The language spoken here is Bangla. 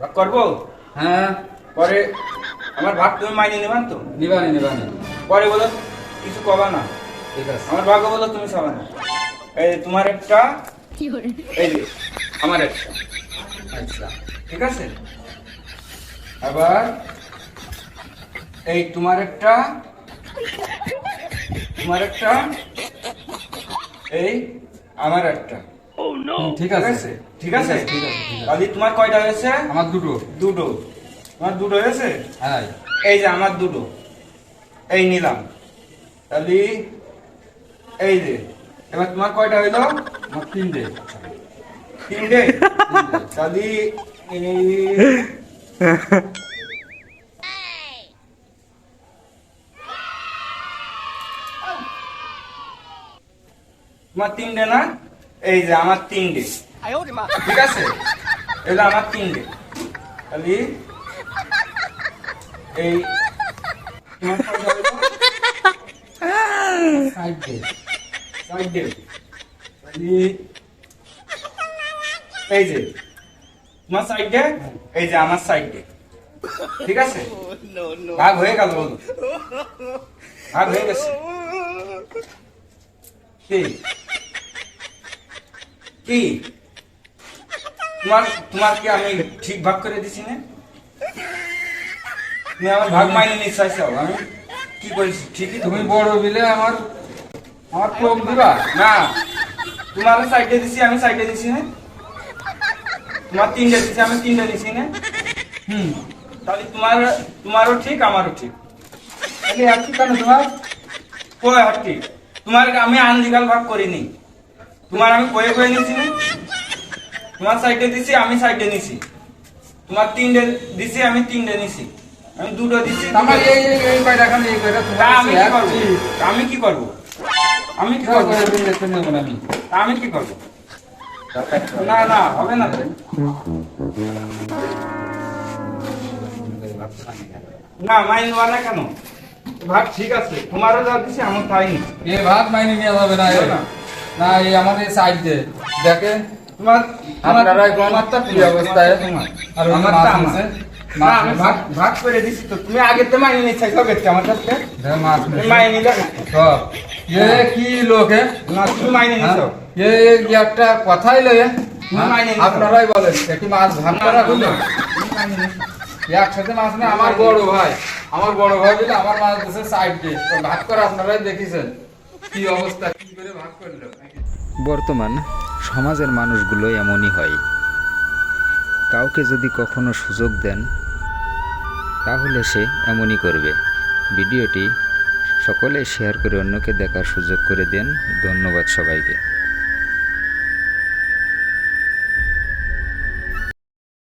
ভাগ করব? হ্যাঁ। পরে আমার ভাগ তুমি মাইনে নেবান তো? নিবানি নিবানি। পরে বলো কিছু কবা না। ঠিক আছে। আমার ভাগ্য বলো তুমি সবা না। এই তোমার একটা এই যে আমার একটা। আচ্ছা। ঠিক আছে? আবার এই তোমার একটা তোমার একটা এই আমার একটা। হুম, ঠিক ঠিক আছে ঠিক আছে? ঠিক আছে ঠিক আছে। তাহলে তোমার কয়টা হয়েছে? আমার দুটো। দুটো। তোমার দুটো হয়েছে? হ্যাঁ। এই যে আমার দুটো। এই নিলাম। তাহলে এই যে। এবার তোমার কয়টা হইল? আমার তিনটে। তিনটে? তাহলে এই তোমার তিনটে না? এই যে আমার তিনটে। ঠিক আছে? এগুলো আমার তিনটে। তাহলে এই এই যে তোমার সাইড? দে এই যে আমার সাইড। দে ঠিক আছে? ভাগ হয়ে গেল বলো। ভাগ হয়ে গেছে। কি কি? তোমার তোমার কি আমি ঠিক ভাগ করে দিছি না? তুমি আমার ভাগ মাইনে চাইছো আমি কি করেছি? ঠিকই তুমি বড় বিলে আমার আমার কম দিবা? না তোমার সাইডে দিছি আমি সাইডে দিছি না। তোমার তিনটে দিছি আমি তিনটে দিছি না। হুম। তাহলে তোমার তোমারও ঠিক আমারও ঠিক। তাহলে আর কি কেন তোমার? কয় হাত ঠিক তোমার আমি আনলিগাল ভাগ করিনি। তোমার আমি কয়ে কয়ে নিছি তোমার সাইডে দিছি আমি সাইডে নিছি। তোমার তিনটে দিছি আমি তিনটে নিছি। আমি দুটো দিছি আমার এই এই এই কয়টা খান এই কয়টা? আমি কি করব? আমি কি করব? আমি কি করব? আমি? তা আমি কি করব? না না হবে না। না মাইন না কেন? ভাগ ঠিক আছে। তোমারও যা দিছি আমার তাই নি। এ ভাত মাইনে নেওয়া যাবে না। না। এই আমাদের সাইড দে তোমার তোমারটা কি অবস্থায় তোমার? আর আমারটা? ভাগ ভাগ করে দিছি তো। তুমি আগে তো মাইনে নিচ্ছ সবে আমার কাছে। মাছ মাইনে নিলে সব। এ কি লোক না, তুমি মাইনে হ্যাঁ? এ একটা কথাই লয়ে নিছো। আপনারাই বলেন একটু মাছ ভাগ করা হলো। একসাথে মাছ না আমার বড় ভাই। আমার বড় ভাই বলে আমার মাছ দিছে সাইড দিয়ে ভাগ করে আপনারাই দেখেছেন। বর্তমান সমাজের মানুষগুলো এমনই হয়। কাউকে যদি কখনো সুযোগ দেন, তাহলে সে এমনই করবে। ভিডিওটি সকলে শেয়ার করে অন্যকে দেখার সুযোগ করে দেন। ধন্যবাদ সবাইকে।